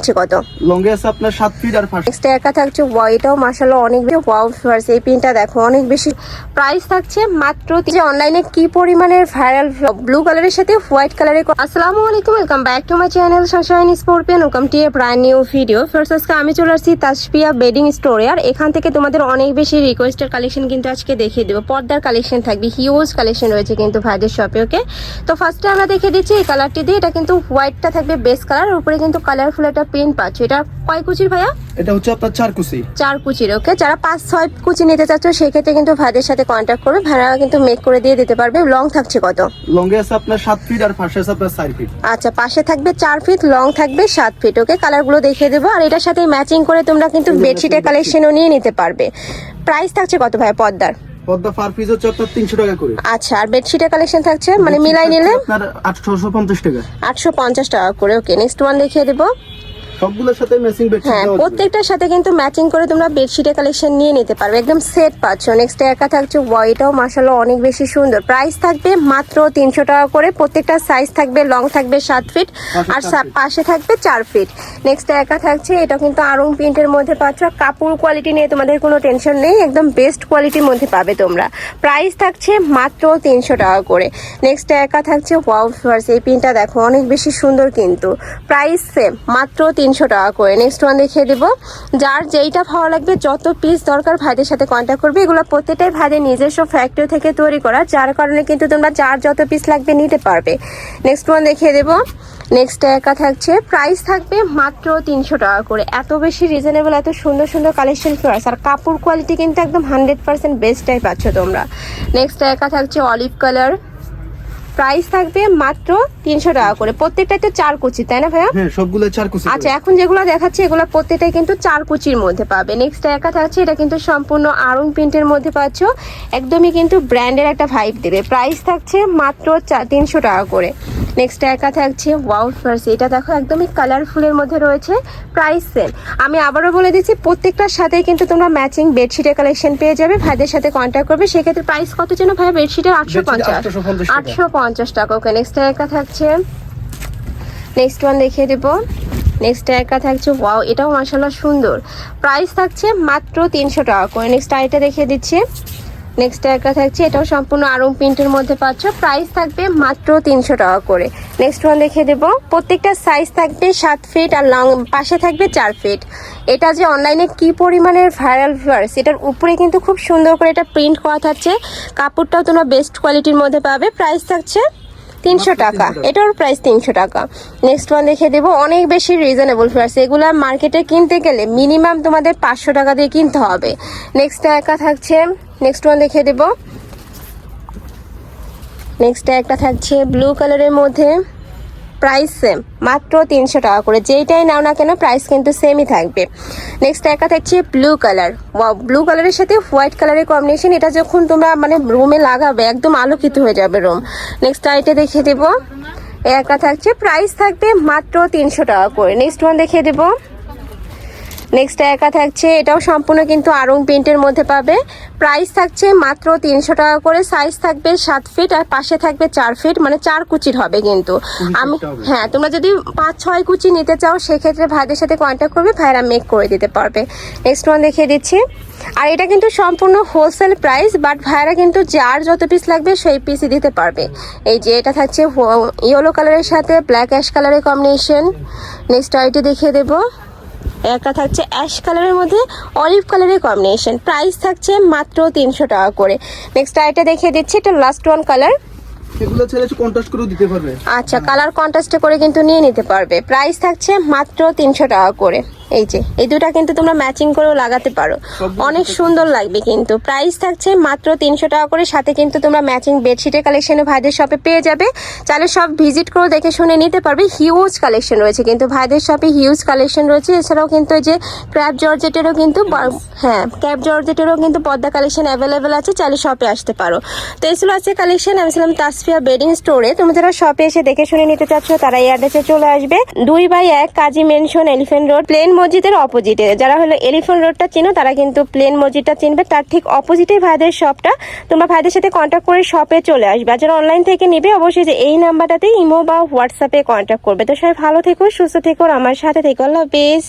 হচ্ছে কত? আছে আপনার সাত ফিট আর ফার্স্ট নেক্সট একা থাকছে ওয়াইটাও মাসাল্লাহ অনেক বেশি ওয়াও ফিভার্স এই পিনটা দেখো অনেক বেশি। প্রাইস থাকছে মাত্র যে অনলাইনে কি পরিমাণের ভাইরাল ব্লু কালারের সাথে হোয়াইট কালারের আসসালামু আলাইকুম welcome back to my channel Sunshine Scorpion welcome to a brand new video first আজকে আমি চলে আসছি তাসপিয়া বেডিং স্টোরে আর এখান থেকে তোমাদের অনেক বেশি রিকোয়েস্টের কালেকশন কিন্তু আজকে দেখিয়ে দেবো। পর্দার কালেকশন থাকবে হিউজ কালেকশন রয়েছে কিন্তু ভাইদের শপে ওকে তো ফার্স্টে আমরা দেখে দিচ্ছি এই কালারটি দিয়ে এটা কিন্তু হোয়াইটটা থাকবে বেস কালার উপরে কিন্তু কালারফুল একটা প্রিন্ট পাচ্ছ এটা কয় কুচির ভাইয়া? এটা হচ্ছে আপনার চার কুচি। চার কুচির ওকে যারা পাঁচ ছয় কুচি নিতে চাচ্ছ সেক্ষেত্রে কিন্তু ভাইদের সাথে কন্ট্যাক্ট করবে। ভাড়া কিন্তু মেক করে দিয়ে দিতে পারবে। লং থাকছে কত? লঙ্গে আছে আপনার সাত ফিট আর ফার্স্ট আছে আপনার চার ফিট আচ্ছা পাশে থাকবে চার ফিট লং থাকবে সাত ফিট ওকে কালারগুলো দেখিয়ে দেবো। আর এটার সাথে ম্যাচিং করে তোমরা কিন্তু বেডশিটের কালেকশনও নিয়ে নিতে পারবে। প্রাইস থাকছে কত ভাই পদ্মার? পদ্মা ফার পিস হচ্ছে আপনার তিনশো টাকা করে। আচ্ছা আর বেডশিটের কালেকশন থাকছে? মানে মিলাই নিলে? আপনার আটশোশো পঞ্চাশ টাকা। আটশো পঞ্চাশ টাকা করে ওকে নেক্সট ওয়ান দেখিয়ে দেবো। সবগুলোর সাথে ম্যাচিং বেডশিট হ্যাঁ প্রত্যেকটার সাথে কিন্তু ম্যাচিং করে তোমরা বেডশিটের কালেকশন নিয়ে নিতে পারবে। একদম সেট পাচ্ছ। নেক্সট একা থাকছে ওয়াইটাও মাসাল্লাহ অনেক বেশি সুন্দর। প্রাইস থাকবে মাত্র তিনশো টাকা করে। প্রত্যেকটা সাইজ থাকবে লং থাকবে সাত ফিট আর পাশে থাকবে চার ফিট নেক্সট একা থাকছে এটা কিন্তু আরং প্রিন্টের মধ্যে পাচ্ছ। কাপড় কোয়ালিটি নিয়ে তোমাদের কোনো টেনশন নেই একদম বেস্ট কোয়ালিটির মধ্যে পাবে তোমরা। প্রাইস থাকছে মাত্র তিনশো টাকা করে। নেক্সট একা থাকছে ওয়াও ফিভার্স এই প্রিন্টটা দেখো অনেক বেশি সুন্দর কিন্তু। প্রাইস সেম মাত্র তিনশো টাকা করে। নেক্সট ওয়ান দেখিয়ে দেবো। যার যেইটা ভালো লাগবে, যত পিস দরকার ভাইদের সাথে কন্ট্যাক্ট করবে। এগুলো প্রত্যেকটাই ভাইদের নিজস্ব ফ্যাক্টরি থেকে তৈরি করা, যার কারণে কিন্তু তোমরা যার যত পিস লাগবে নিতে পারবে। নেক্সট ওয়ান দেখিয়ে দেবো। নেক্সট একা থাকছে। প্রাইস থাকবে মাত্র তিনশো টাকা করে। এত বেশি রিজনেবল এত সুন্দর সুন্দর কালেকশন ফ্লোয়ার্স আর কাপড় কোয়ালিটি কিন্তু একদম হান্ড্রেড পার্সেন্ট বেস্টটাই পাচ্ছ তোমরা। নেক্সট একা থাকছে অলিভ কালার প্রাইস থাকবে মাত্র তিনশো টাকা করে। প্রত্যেকটাই প্রত্যেকটাতে চার কুচি তাই না ভাইয়া? হ্যাঁ সবগুলো চার কুচি আচ্ছা এখন যেগুলো দেখাচ্ছি এগুলো প্রত্যেকটাই কিন্তু চার কুচির মধ্যে পাবে। নেক্সট একা থাকছে এটা কিন্তু সম্পূর্ণ আরং প্রিন্টের মধ্যে পাচ্ছ। একদমই কিন্তু ব্র্যান্ডের একটা ভাইব দেবে। প্রাইস থাকছে মাত্র তিনশো টাকা করে। নেক্সট একা থাকছে ওয়াও ফার্স এটা দেখো একদমই কালারফুলের মধ্যে রয়েছে। প্রাইস সেম আমি আবারও বলে দিচ্ছি প্রত্যেকটার সাথে কিন্তু তোমরা ম্যাচিং বেডশিটের কালেকশন পেয়ে যাবে। ভাইদের সাথে কন্ট্যাক্ট করবে। সেক্ষেত্রে প্রাইস কত যেন ভাই বেডশিটের আটশো পঞ্চাশ। আটশো পঞ্চাশ। টাকা, ওকে নেক্সট একা থাকছে। নেক্সট ওয়ান দেখিয়ে দেবো। নেক্সট একা থাকছে ওয়াও এটাও মাসাল্লাহ সুন্দর। প্রাইস থাকছে মাত্র তিনশো টাকা, করে নেক্সট আইটা দেখিয়ে দিচ্ছি। নেক্সট একা থাকছে, এটাও সম্পূর্ণ আরম প্রিন্টের মধ্যে পাচ্ছ। প্রাইস থাকবে মাত্র তিনশো টাকা করে। নেক্সট ওয়ান দেখিয়ে দেবো। প্রত্যেকটা সাইজ থাকবে সাত ফিট আর লং পাশে থাকবে চার ফিট এটা যে অনলাইনে কি পরিমাণের ভাইরাল ভিউয়ার্স এটার উপরে কিন্তু খুব সুন্দর করে এটা প্রিন্ট করা থাকছে। কাপড়টাও তোমরা বেস্ট কোয়ালিটির মধ্যে পাবে। প্রাইস থাকছে তিনশো টাকা। এটার প্রাইস তিনশো টাকা। নেক্সট ওয়ান দেখে দেবো। অনেক বেশি রিজনেবল প্রাইস এগুলো মার্কেটে কিনতে গেলে মিনিমাম তোমাদের পাঁচশো টাকা দিয়ে কিনতে হবে। নেক্সট একা থাকছে। নেক্সট ওয়ান দেখে দেবো। নেক্সট একটা থাকছে ব্লু কালারের মধ্যে। প্রাইস সেম মাত্র তিনশো টাকা করে। যেইটাই নাও না কেন প্রাইস কিন্তু সেমই থাকবে। নেক্সট একা থাকছে ব্লু কালার ব্লু কালারের সাথে হোয়াইট কালারের কম্বিনেশন এটা যখন তোমরা মানে রুমে লাগাবে, একদম আলোকিত হয়ে যাবে রুম নেক্সট আইটে দেখিয়ে দেবো। একা থাকছে প্রাইস থাকবে মাত্র তিনশো টাকা করে। নেক্সট ওয়ান দেখিয়ে দেবো। নেক্সট একা থাকছে এটাও সম্পূর্ণ কিন্তু আরং প্রিন্টের মধ্যে পাবে। প্রাইস থাকছে মাত্র তিনশো টাকা করে সাইজ থাকবে সাত ফিট আর পাশে থাকবে চার ফিট মানে চার কুচির হবে কিন্তু। আমি হ্যাঁ তোমরা যদি পাঁচ ছয় কুচি নিতে চাও সেক্ষেত্রে ভাইদের সাথে কন্ট্যাক্ট করবে ভাইরা মেক করে দিতে পারবে। নেক্সট ওয়ান দেখিয়ে দিচ্ছি। আর এটা কিন্তু সম্পূর্ণ হোলসেল প্রাইস বাট ভাইরা কিন্তু যার যত পিস লাগবে সেই পিসই দিতে পারবে। এই যে এটা থাকছে ইয়েলো কালারের সাথে ব্ল্যাক অ্যাশ কালারের কম্বিনেশন নেক্সট আইটি দেখিয়ে দেবো। একটা থাকছে অ্যাশ কালারের মধ্যে অলিভ কালারের কম্বিনেশন প্রাইস থাকছে মাত্র তিনশো টাকা করে। নেক্সট আইটা দেখে দিচ্ছি এটা লাস্ট ওয়ান কালার এগুলো ছেলে কন্ট্রাস্ট করেও দিতে পারবে। আচ্ছা কালার কন্ট্রাস্টে করে কিন্তু নিয়ে নিতে পারবে। প্রাইস থাকছে মাত্র তিনশো টাকা করে। এই যে এই দুটা কিন্তু তোমরা ম্যাচিং করেও লাগাতে পারো। অনেক সুন্দর লাগবে কিন্তু। প্রাইস থাকছে মাত্র তিনশো টাকা করে সাথে কিন্তু তোমরা ম্যাচিং বেডশিটের কালেকশনও ভাইদের শপে পেয়ে যাবে। চাইলে সব ভিজিট করে দেখে শুনে নিতে পারবে হিউজ কালেকশন রয়েছে কিন্তু। ভাইদের শপে হিউজ কালেকশন রয়েছে। এছাড়াও কিন্তু এই যে ক্র্যাপ জর্জেটেরও কিন্তু হ্যাঁ ক্র্যাপ জর্জেটেরও কিন্তু পর্দা কালেকশন অ্যাভেলেবেল আছে। চাইলে শপে আসতে পারো। তো এই ছিল আছে কালেকশন আমি ছিলাম তাসফিয়া বেডিং স্টোরে তুমি যারা শপে এসে দেখে শুনে নিতে চাচ্ছ তারা এই অ্যাড্রেসে চলে আসবে। দুই বাই এক কাজী মেনশন এলিফেন্ট রোড প্লেন মসজিদের অপোজিটে যারা হলো এলিফ্যান্ট রোডটা চিনো, তারা কিন্তু প্লেন মসজিদটা চিনবে। তার ঠিক অপোজিটে ভাইদের শপটা তোমরা ভাইদের সাথে কন্ট্যাক্ট করে শপে চলে আসবে। যারা অনলাইন থেকে নিবে, অবশ্যই যে এই নাম্বারটাতে ইমো বা হোয়াটসঅ্যাপে কন্ট্যাক্ট করবে। তো সবাই ভালো থেকো, সুস্থ থেকো আমার সাথে থেকো। আল্লাহ হাফেজ।